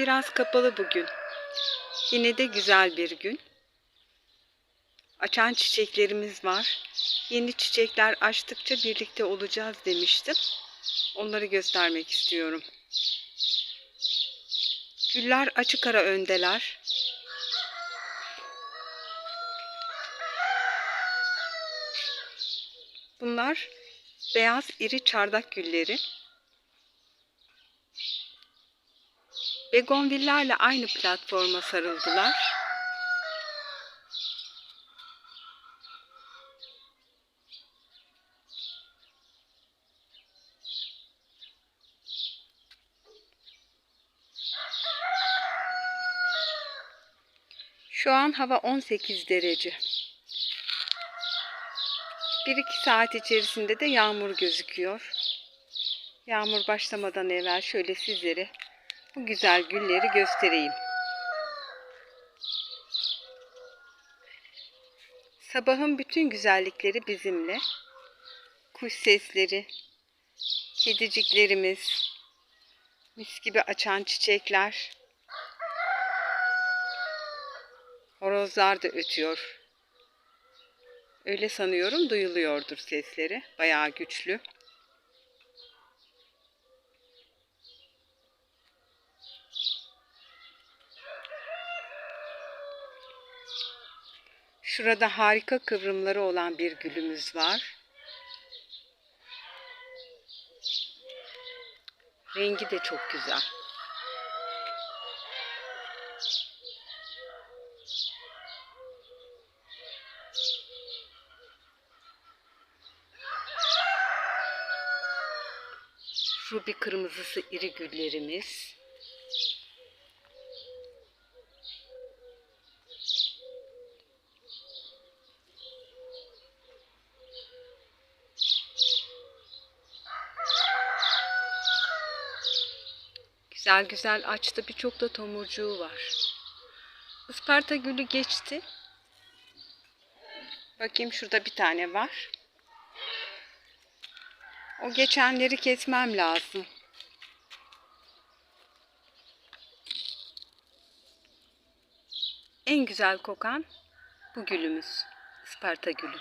biraz kapalı bugün. Yine de güzel bir gün. Açan çiçeklerimiz var. Yeni çiçekler açtıkça birlikte olacağız demiştim. Onları göstermek istiyorum. Güller açık ara öndeler. Bunlar beyaz iri çardak gülleri. Begonvillerle aynı platforma sarıldılar. Şu an hava 18 derece. 1-2 saat içerisinde de yağmur gözüküyor. Yağmur başlamadan evvel şöyle sizlere bu güzel gülleri göstereyim. Sabahın bütün güzellikleri bizimle. Kuş sesleri, kediciklerimiz, mis gibi açan çiçekler. Horozlar da ötüyor. Öyle sanıyorum duyuluyordur sesleri. Bayağı güçlü. Şurada harika kıvrımları olan bir gülümüz var. Rengi de çok güzel. Ruby kırmızısı iri güllerimiz. Güzel güzel açtı. Birçok da tomurcuğu var. Isparta gülü geçti. Bakayım şurada bir tane var. O geçenleri kesmem lazım. En güzel kokan bu gülümüz. Isparta gülü.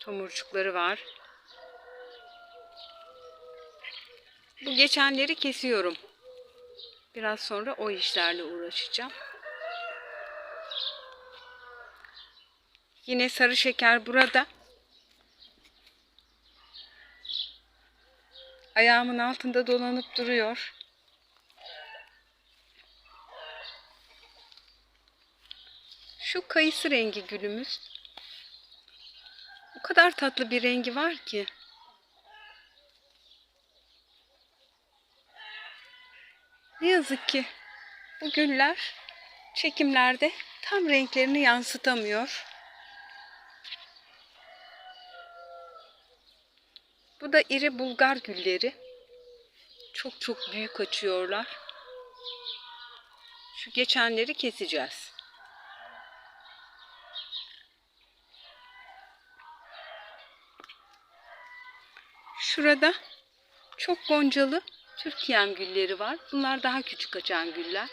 Tomurcukları var. Bu geçenleri kesiyorum. Biraz sonra o işlerle uğraşacağım. Yine sarı şeker burada. Ayağımın altında dolanıp duruyor. Şu kayısı rengi gülümüz. O kadar tatlı bir rengi var ki. Yazık ki bu güller çekimlerde tam renklerini yansıtamıyor. Bu da iri bulgar gülleri. Çok çok büyük açıyorlar. Şu geçenleri keseceğiz. Şurada çok goncalı Türkiyem gülleri var. Bunlar daha küçük açan güller.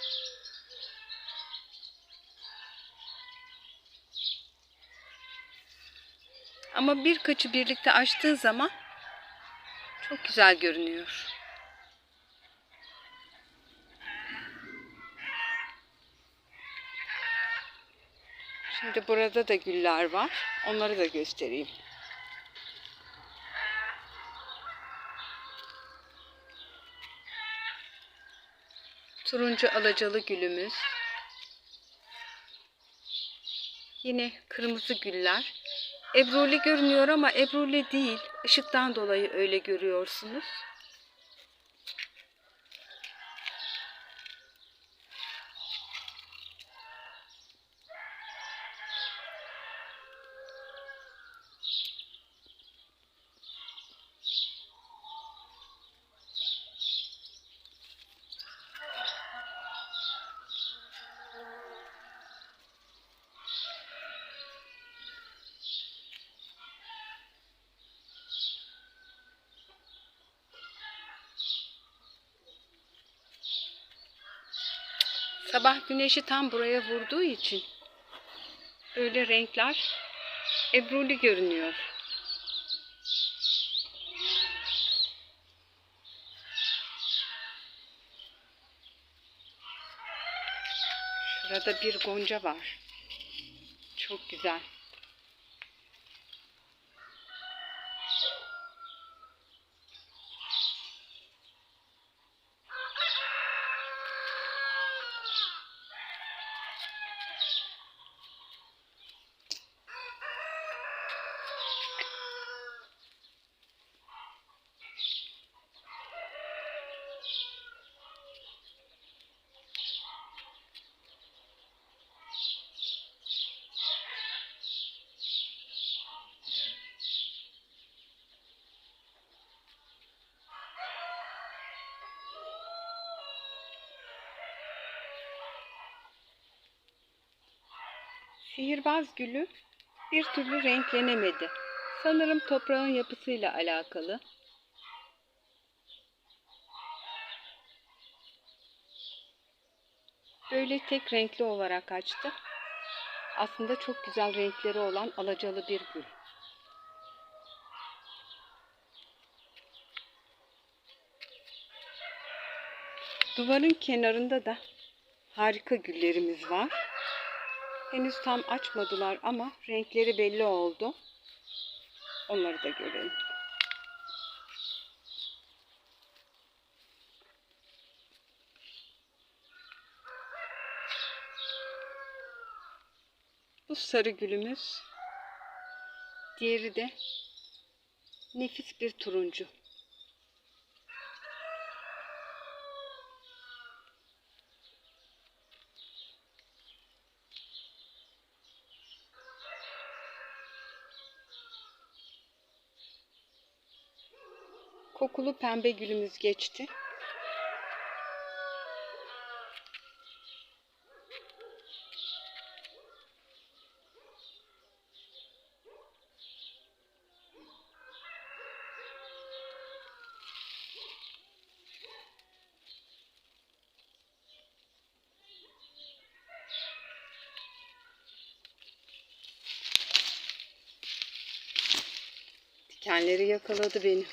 Ama birkaçı birlikte açtığı zaman çok güzel görünüyor. Şimdi burada da güller var. Onları da göstereyim. Turuncu alacalı gülümüz. Yine kırmızı güller. Ebruli görünüyor ama ebruli değil. Işıktan dolayı öyle görüyorsunuz. Sabah güneşi tam buraya vurduğu için böyle renkler ebruli görünüyor. Şurada bir gonca var. Çok güzel. Sihirbaz gülü bir türlü renklenemedi. Sanırım toprağın yapısıyla alakalı. Böyle tek renkli olarak açtı. Aslında çok güzel renkleri olan alacalı bir gül. Duvarın kenarında da harika güllerimiz var. Henüz tam açmadılar ama renkleri belli oldu. Onları da görelim. Bu sarı gülümüz. Diğeri de nefis bir turuncu. Kokulu pembe gülümüz geçti. Dikenleri yakaladı beni.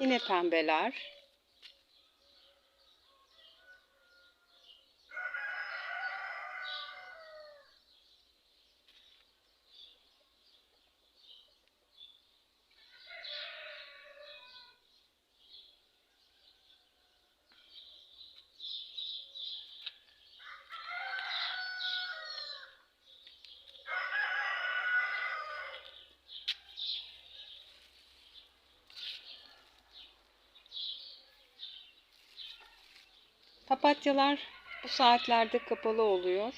Yine pembeler. Papatyalar bu saatlerde kapalı oluyor.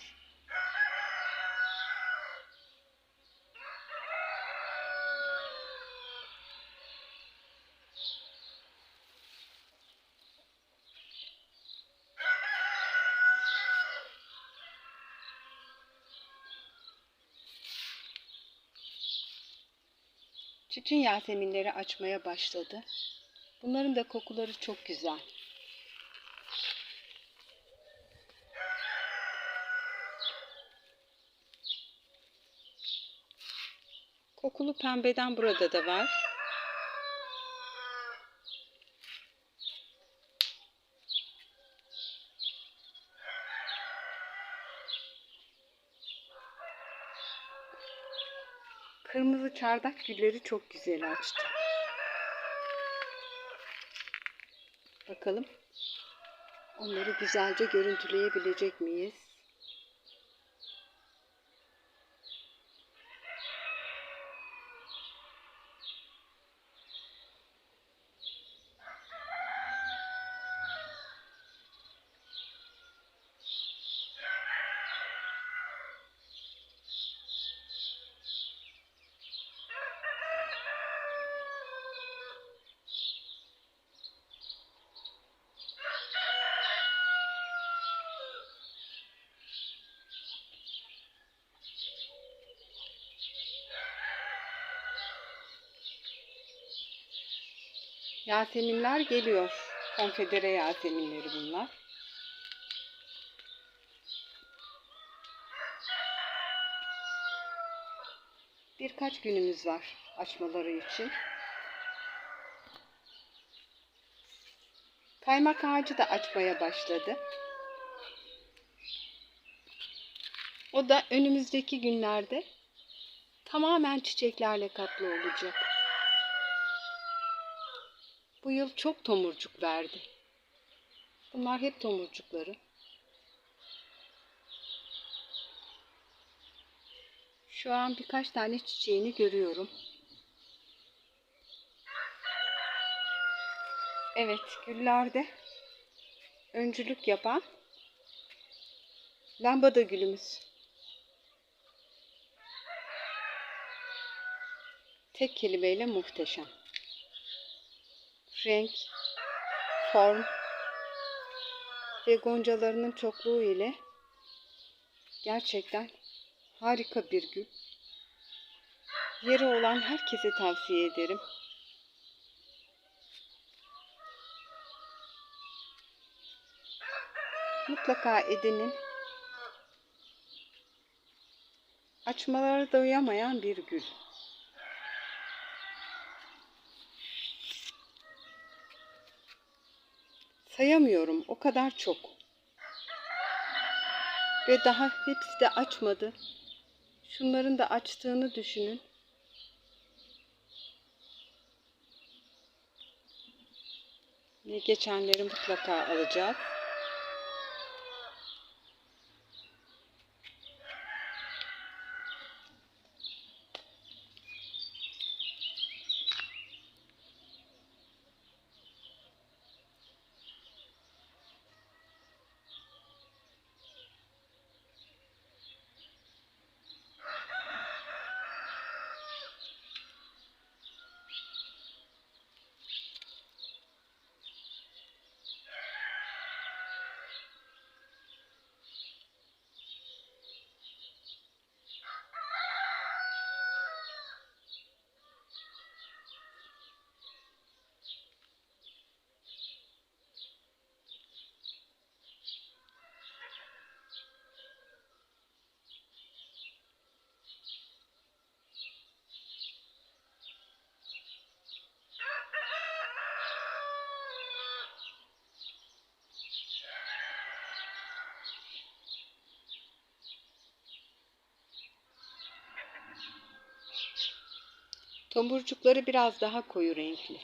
Tütün yaseminleri açmaya başladı. Bunların da kokuları çok güzel. Kokulu pembeden burada da var. Kırmızı çardak gülleri çok güzel açtı. Bakalım onları güzelce görüntüleyebilecek miyiz? Yaseminler geliyor. Konfedere yaseminleri bunlar. Birkaç günümüz var açmaları için. Kaymak ağacı da açmaya başladı. O da önümüzdeki günlerde tamamen çiçeklerle kaplı olacak. Bu yıl çok tomurcuk verdi. Bunlar hep tomurcukları. Şu an birkaç tane çiçeğini görüyorum. Evet, güllerde öncülük yapan lambada gülümüz. Tek kelimeyle muhteşem. Renk, form ve goncalarının çokluğu ile gerçekten harika bir gül. Yeri olan herkese tavsiye ederim. Mutlaka edinin. Açmaları doyamayan bir gül. Sayamıyorum o kadar çok. Ve daha hepsi de açmadı. Şunların da açtığını düşünün. Geçenleri mutlaka alacağız. Tomurcukları biraz daha koyu renkli.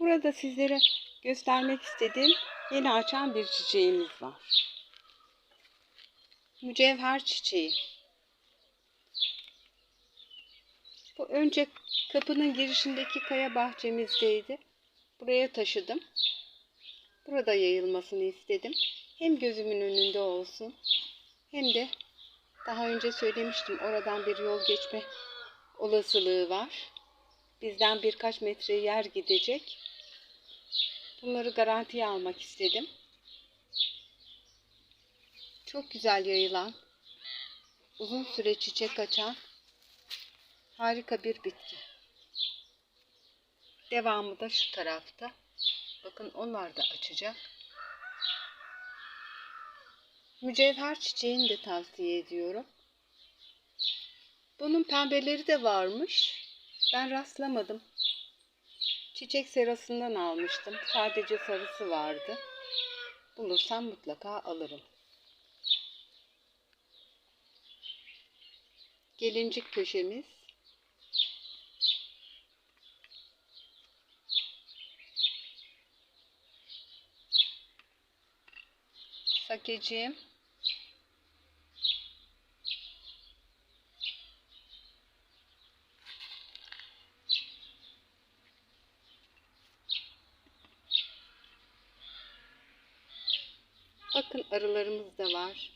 Burada sizlere göstermek istediğim yeni açan bir çiçeğimiz var. Mücevher çiçeği. Bu önce kapının girişindeki kaya bahçemizdeydi. Buraya taşıdım. Burada yayılmasını istedim. Hem gözümün önünde olsun hem de daha önce söylemiştim oradan bir yol geçme olasılığı var. Bizden birkaç metre yer gidecek. Bunları garantiye almak istedim. Çok güzel yayılan, uzun süre çiçek açan harika bir bitki. Devamı da şu tarafta. Bakın onlar da açacak. Mücevher çiçeğini de tavsiye ediyorum. Bunun pembeleri de varmış. Ben rastlamadım. Çiçek serasından almıştım. Sadece sarısı vardı. Bulursam mutlaka alırım. Gelincik köşemiz. Sakeciğim. Bakın arılarımız da var.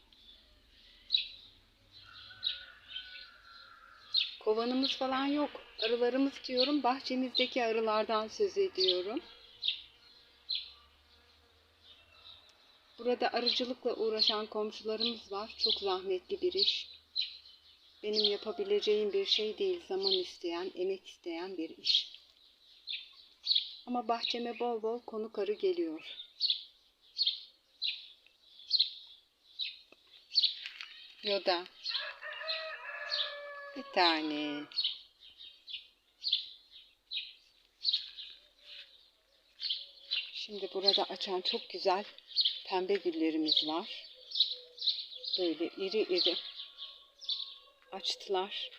Kovanımız falan yok. Arılarımız diyorum. Bahçemizdeki arılardan söz ediyorum. Burada arıcılıkla uğraşan komşularımız var. Çok zahmetli bir iş. Benim yapabileceğim bir şey değil. Zaman isteyen, emek isteyen bir iş. Ama bahçeme bol bol konuk arı geliyor. Yoda. Bir tane. Şimdi burada açan çok güzel pembe güllerimiz var. Böyle iri iri açtılar.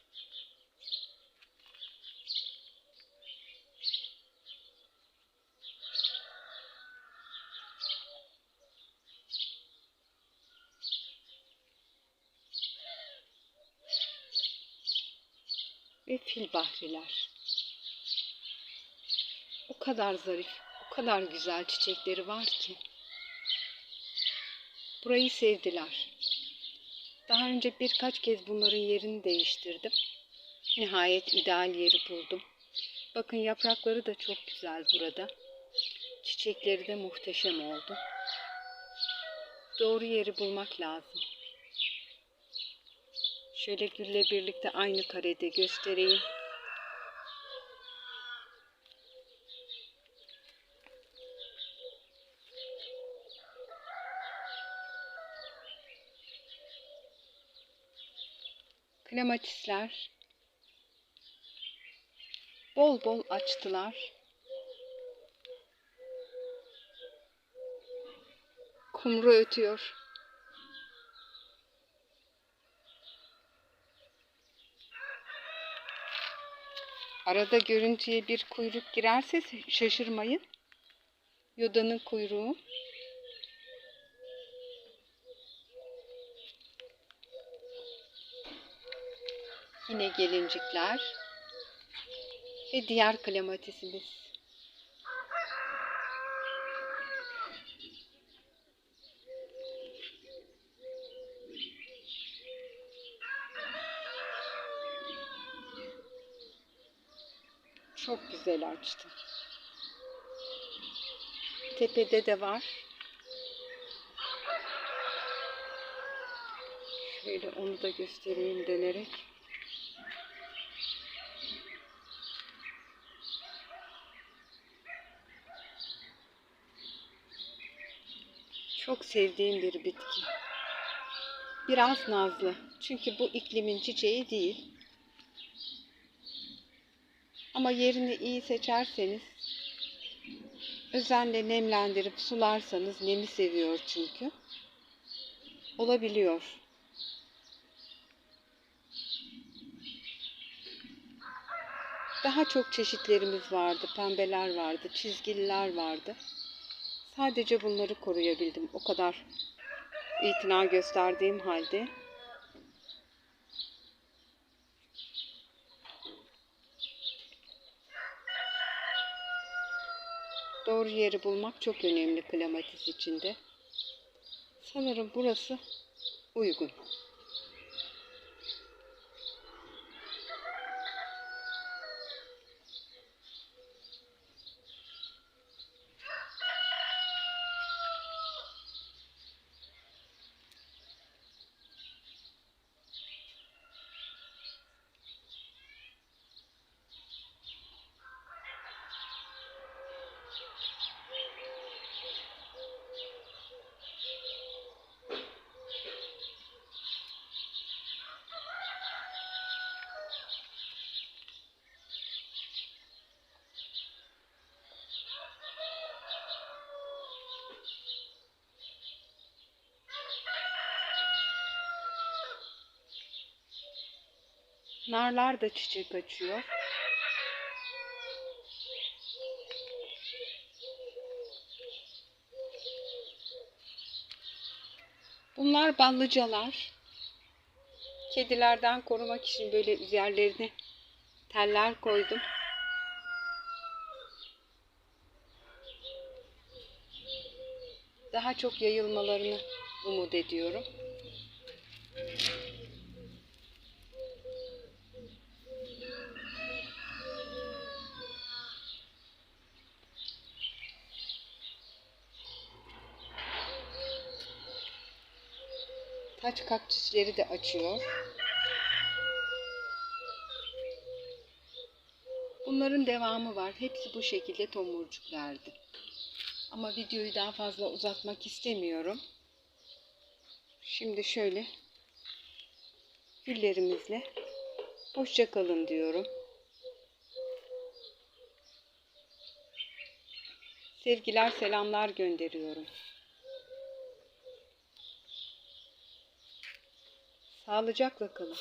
Ve fil bahriler. O kadar zarif, o kadar güzel çiçekleri var ki. Burayı sevdiler. Daha önce birkaç kez bunların yerini değiştirdim. Nihayet ideal yeri buldum. Bakın yaprakları da çok güzel burada. Çiçekleri de muhteşem oldu. Doğru yeri bulmak lazım. Şöyle gülle birlikte aynı karede göstereyim. Klematisler bol bol açtılar. Kumru ötüyor. Arada görüntüye bir kuyruk girerse şaşırmayın. Yoda'nın kuyruğu. Yine gelincikler. Ve diğer klematisimiz. Çok güzel açtı. Tepede de var. Şöyle onu da göstereyim denerek. Çok sevdiğim bir bitki. Biraz nazlı. Çünkü bu iklimin çiçeği değil. Ama yerini iyi seçerseniz, özenle nemlendirip sularsanız, nemi seviyor çünkü, olabiliyor. Daha çok çeşitlerimiz vardı. Pembeler vardı, çizgililer vardı. Sadece bunları koruyabildim. O kadar itina gösterdiğim halde. Doğru yeri bulmak çok önemli klematis içinde. Sanırım burası uygun. Narlar da çiçek açıyor. Bunlar ballıcalar. Kedilerden korumak için böyle üzerlerine teller koydum. Daha çok yayılmalarını umut ediyorum. Taç kaktüsleri de açıyor. Bunların devamı var. Hepsi bu şekilde tomurcuklardı. Ama videoyu daha fazla uzatmak istemiyorum. Şimdi şöyle güllerimizle hoşça kalın diyorum. Sevgiler, selamlar gönderiyorum. Sağlıcakla kalın.